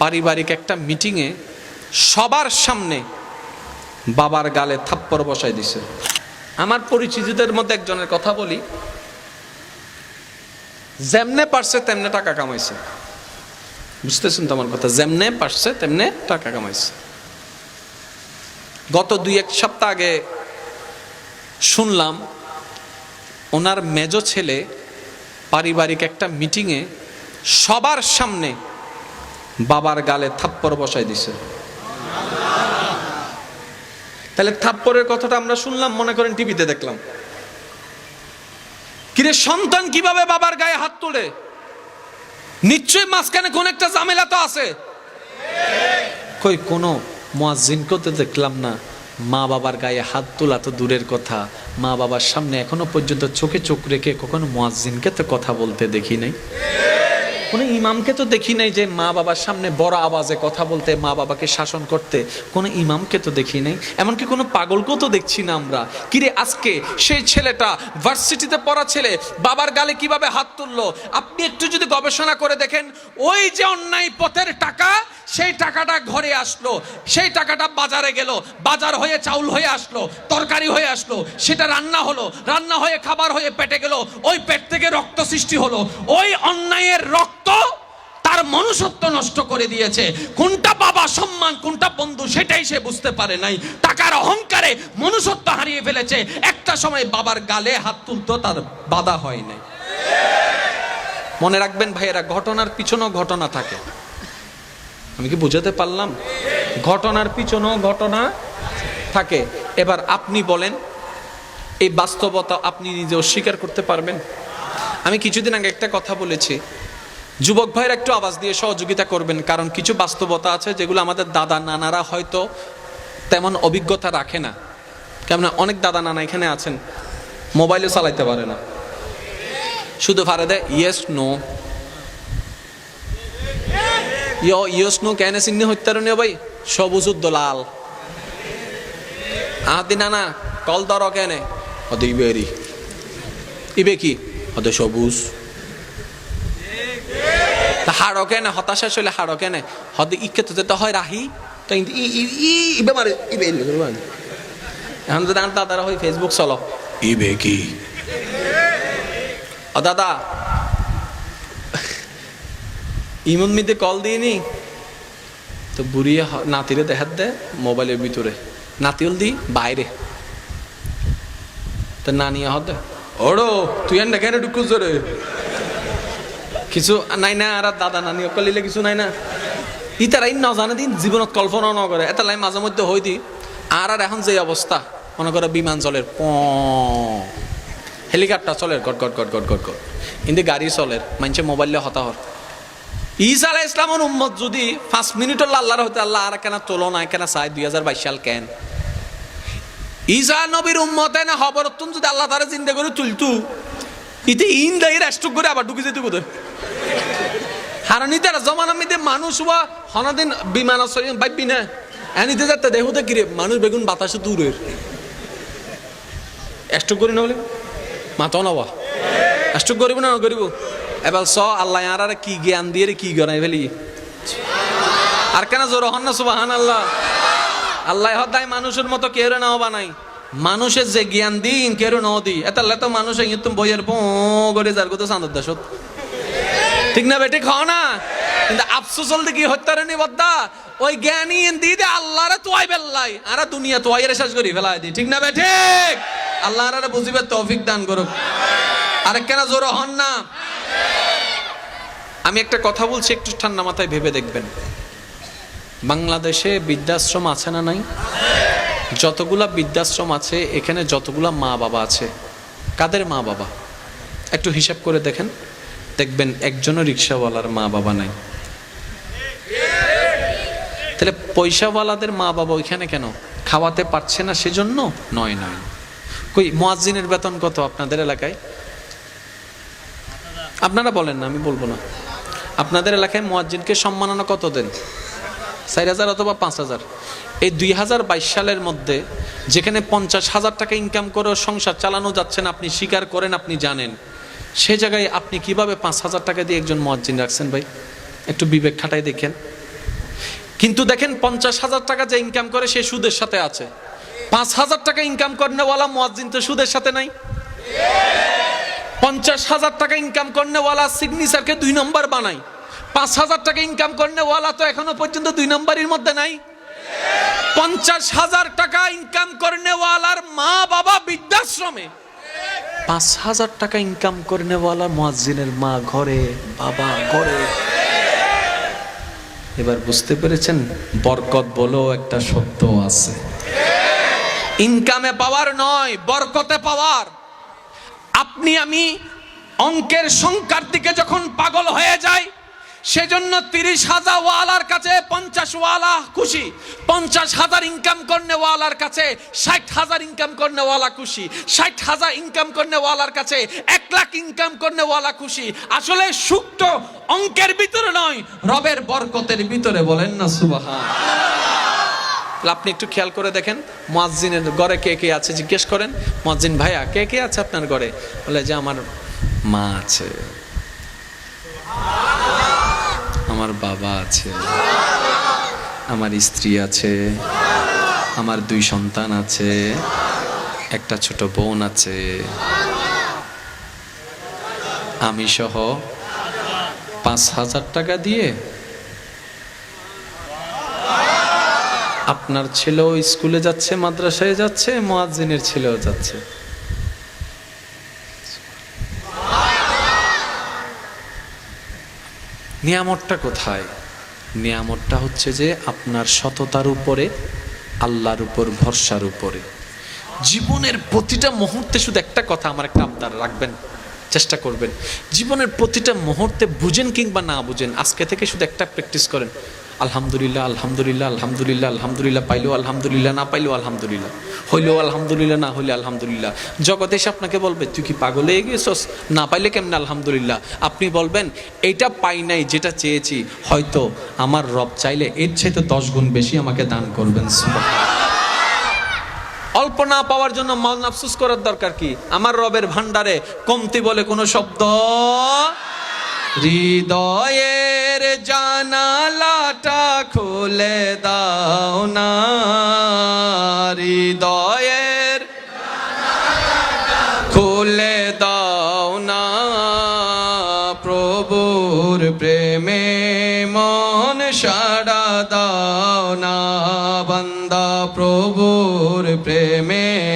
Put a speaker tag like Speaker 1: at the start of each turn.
Speaker 1: পারিবারিক একটা মিটিংয়ে সবার সামনে বাবার গালে থাপ্পড় বসাই দিছে। আমার পরিচিতদের মধ্যে একজনের কথা বলি, যেমনে পারছে তেমনে টাকা কামাইছে। বুঝতেছেন তো আমার কথা? যেমনে পারছে তেমনে টাকা কামাইছে। গত দুই এক সপ্তাহ আগে শুনলাম, ওনার মেজ ছেলে পারিবারিক একটা মিটিংয়ে সবার সামনে বাবার গালে থাপ্পড় বসাই দিছে। তাহলে থাপ্পড়ের কথাটা আমরা শুনলাম, মনে করেন টিভিতে দেখলাম। কিরে, সন্তান কীভাবে বাবার গায়ে হাত তোলে? নিশ্চয়ই মাঝখানে কোন একটা ঝামেলা তো আছে। কই, কোনো মুয়াজ্জিনকেও তো দেখলাম না, মা বাবার গায়ে হাত তোলা তো দূরের কথা। মা বাবার সামনে এখনও পর্যন্ত চোখে চোখ রেখে কখনো মুয়াজ্জিনকে তো কথা বলতে দেখি নাই। কোনো ইমামকে তো দেখি নাই যে মা বাবার সামনে বড় আওয়াজে কথা বলতে, মা বাবাকে শাসন করতে। কোনো ইমামকে তো দেখি নাই। এমনকি কোনো পাগলকেও তো দেখছি না আমরা। কিরে আজকে সেই ছেলেটা ভার্সিটিতে পড়া ছেলে, বাবার গালে কীভাবে হাত তুললো? আপনি একটু যদি গবেষণা করে দেখেন, ওই যে অন্যায় পথের টাকা সেই টাকাটা ঘরে আসলো, সেই টাকাটা বাজারে গেল, বাজার হয়ে চাউল হয়ে আসলো, তরকারি হয়ে আসলো, সেটা রান্না হলো, রান্না হয়ে খাবার হয়ে পেটে গেল, ওই পেট থেকে রক্ত সৃষ্টি হলো, ওই অন্যায়ের রক্ত তার মনুষ্যত্ব নষ্ট করে দিয়েছে। কোনটা বাবা সম্মান, কোনটা বন্ধু সেটাই সে বুঝতে পারে নাই। টাকার অহংকারে মনুষ্যত্ব হারিয়ে ফেলেছে। একটা সময় বাবার গালে হাত তুলতো, তার বাধা হয় নাই। মনে রাখবেন ভাইয়েরা, ঘটনার পিছনেও ঘটনা থাকে। আমি কি বুঝাতে পারলাম? ঘটনার পিছনেও ঘটনা থাকে। এবার আপনি বলেন, এই বাস্তবতা আপনি নিজে অস্বীকার করতে পারবেন? আমি কিছুদিন আগে একটা কথা বলেছি। যুবক ভাইয়ের একটু আওয়াজ দিয়ে সহযোগিতা করবেন, কারণ কিছু বাস্তবতা আছে যেগুলো আমাদের দাদা নানারা হয়তো তেমন অভিজ্ঞতা রাখে না। কেমন অনেক দাদা নানা এখানে আছেন, মোবাইলও চালাইতে পারে না। শুধু ভাড়া দেয় ইয়েস নো ইয় ইয়স নো কেন চিহ্ন হত্যারণীয় ভাই? সবুজ উদ্দলাল আহাদি না না কল দর কেনে? হদে ইবেরি ইবে কি? হদে সবুজ। তা হাড়ো কেনে? হতাশা চলে হাড়ো কেনে? হদে ইকে তো যেতে হয় রাহি তো ইবে মারে ইবে এখন যদি আমার দাদারা হয় ফেসবুক চলো ইবে কি? দাদা ইমন মিতে কল দিইনি তো বুড়িয়ে হ- নাতিরে দেখাত দে মোবাইলের ভিতরে। নাতিল দি বাইরে। তো নানিয়ে হতে ওড়ো, তুই এন দেখে ঢুকুস রে কিছু নাই না, আর দাদা নানি অকলিলে কিছু নাই না। ই তারা ইন নজানে দিন জীবনত কল্পনা ন করে। এটা লাই মাঝে মধ্যে হই দি আর আর এখন যে অবস্থা, মনে করো বিমান চলের প। হেলিকপ্টার চলের গট গট গট গট গট গট। কিন্তু গাড়ি চলের মানুষে মোবাইলে হতাহর ঈসা আলাহ ইসলামের উম্মত যদি পাঁচ মিনিটর আল্লাহর হতে আল্লাহ আর কেন তোলো না, কেন চাই? দুই হাজার বাইশ সাল কেন? ঈসা নবীর উম্মতে না খবর তুমি যদি আল্লাহ তারা চিন্তা করে তুলতু, ইতে ইন দাই রাষ্ট্র করে আবার ঢুকে যেতে কোথায় হারানি তারা জমানা মিতে মানুষ বা হনাদিন বিমান আছে বাইবি না। এনিতে যাতে দেহুতে কিরে মানুষ বেগুন বাতাসে দূরের। এষ্ট করি না বলে? মাতাও না বা এষ্ট করিব না, করিব? এবার স, আল্লাহ আর আর কি জ্ঞান দিয়ে রে কি গনাই ফেলি? আর কেন জোর হন না সুবাহান আল্লাহ আল্লাহ হদাই মানুষের মতো কেউ নাও বানাই মানুষের যে জ্ঞান দিন, কেউ নাও দি এতাল্লা তো মানুষের তুমি বইয়ের পো করে যার কথা চাঁদর দেশ ঠিক না বেটি খাও না? কিন্তু আফসোস হলতে কি হত্যারে নি বদ্দা? ওই জ্ঞানী দি দে আল্লাহরে তোয়াই বেল্লাই আর দুনিয়া তোয়াই রে শেষ করি ফেলাই দি। ঠিক না বেঠে আল্লাহ আর বুঝিবে তৌফিক দান করুক। আরেক কেন জোর হন না? আমি একটা কথা বলছি, একটু ঠান্ডা মাথায় ভেবে দেখবেন। বাংলাদেশে বৃদ্ধাশ্রম আছে না নাই? যতগুলা বৃদ্ধাশ্রম আছে, এখানে যতগুলা মা বাবা আছে, কাদের মা বাবা একটু হিসাব করে দেখেন। দেখবেন একজনও রিক্সাওয়ালার মা বাবা নাই। তাহলে পয়সাওয়ালাদের মা বাবা ওইখানে কেন? খাওয়াতে পারছে না সেজন্য? নয় নয়। কই, মোয়াজ্জিনের বেতন কত আপনাদের এলাকায়? আপনারা বলেন না, আমি বলব না। আপনাদের এলাকায় মোয়াজ্জিনকে সম্মাননা কত দেন? চার হাজার অথবা পাঁচ হাজার। এই দুই হাজার বাইশ সালের মধ্যে যেখানে পঞ্চাশ হাজার টাকা ইনকাম করে সংসার চালানো যাচ্ছে না, আপনি স্বীকার করেন, আপনি জানেন। সে জায়গায় আপনি কীভাবে পাঁচ হাজার টাকা দিয়ে একজন মোয়াজ্জিন রাখছেন ভাই? একটু বিবেক খাটাই দেখেন। কিন্তু দেখেন, পঞ্চাশ হাজার টাকা যে ইনকাম করে সে সুদের সাথে আছে। পাঁচ হাজার টাকা ইনকাম করেনেওয়ালা মুয়াজ্জিন তো সুদের সাথে নাই? পঞ্চাশ হাজার টাকা ইনকাম করেনেওয়ালা সিগনেচারকে দুই নম্বর বানায় পাঁচ হাজার টাকা ইনকাম করেনেওয়ালা তো এখনও পর্যন্ত দুই নম্বরের মধ্যে নাই। পঞ্চাশ হাজার টাকা ইনকাম করেনেওয়ালার মা বাবা বৃদ্ধাশ্রমে। পাঁচ হাজার টাকা ইনকাম করেনেওয়ালা মুয়াজ্জিনের মা ঘরে, বাবা ঘরে। এবার বুঝতে পেরেছেন? বরকত বলেও একটা সত্য আছে। ইনকামে পাওয়ার নয়, বরকতে পাওয়ার আপনি, আমি অঙ্কের সংখ্যার দিকে যখন পাগল হয়ে যাই, সেজন্য তিরিশ হাজার ওয়ালার কাছে পঞ্চাশ ওয়ালা খুশি, পঞ্চাশ হাজার ইনকাম করনে ওয়ালার কাছে ষাট হাজার ইনকাম করনে ওয়ালা খুশি, ষাট হাজার ইনকাম করনে ওয়ালার কাছে এক লাখ ইনকাম করনে ওয়ালা খুশি। আসলে সুক্ত অঙ্কের ভিতরে নয়, রবের বরকতের ভিতরে বলেন না তাহলে আপনি একটু খেয়াল করে দেখেন, মুয়াজ্জিনের ঘরে কে কে আছে জিজ্ঞেস করেন, মুয়াজ্জিন ভাইয়া, কে কে আছে আপনার ঘরে? বলে যে আমার মা আছে। আমার বাবা আছে। আমার স্ত্রী আছে। আমার দুই সন্তান আছে। একটা ছোট বোন আছে। আমি সহ পাঁচ হাজার টাকা দিয়ে আপনার ছেলেও স্কুলে যাচ্ছে, মাদ্রাসায় যাচ্ছে, মোয়াজ্জিনের ছেলেও যাচ্ছে। নিয়ামতটা কোথায়? নিয়ামতটা হচ্ছে যে আপনার সততার উপরে, আল্লাহর উপর, ভরসার উপরে। জীবনের প্রতিটা মুহূর্তে শুধু একটা কথা আমার একটা আবদার, রাখবেন, চেষ্টা করবেন। জীবনের প্রতিটা মুহূর্তে বুঝেন কিংবা না বুঝেন, আজকে থেকে শুধু একটা প্র্যাকটিস করেন। আলহামদুলিল্লাহ আলহামদুলিল্লাহ আলহামদুলিল্লাহ আলহামদুলিল্লাহ, পাইলেও আলহামদুলিল্লাহ, না পাইলেও আলহামদুলিল্লাহ, হইলেও আলহামদুলিল্লাহ, না হইলে আলহামদুলিল্লাহ। জগৎ এসে আপনাকে বলবে, তুই কি পাগল হয়ে গেছস? না পাইলে কেমন আলহামদুলিল্লাহ? আপনি বলবেন, এইটা পাই নাই, যেটা চেয়েছি। হয়তো আমার রব চাইলে এর চাইতে দশ গুণ বেশি আমাকে দান করবেন। অল্প না পাওয়ার জন্য মন আফসুস করার দরকার কি? আমার রবের ভান্ডারে কমতি বলে কোনো শব্দ হৃদয়ের দাও না হৃদয়ের খুলে দাও না প্রভুর প্রেমে, মন সাড়া দাও না বান্দা প্রভুর প্রেমে।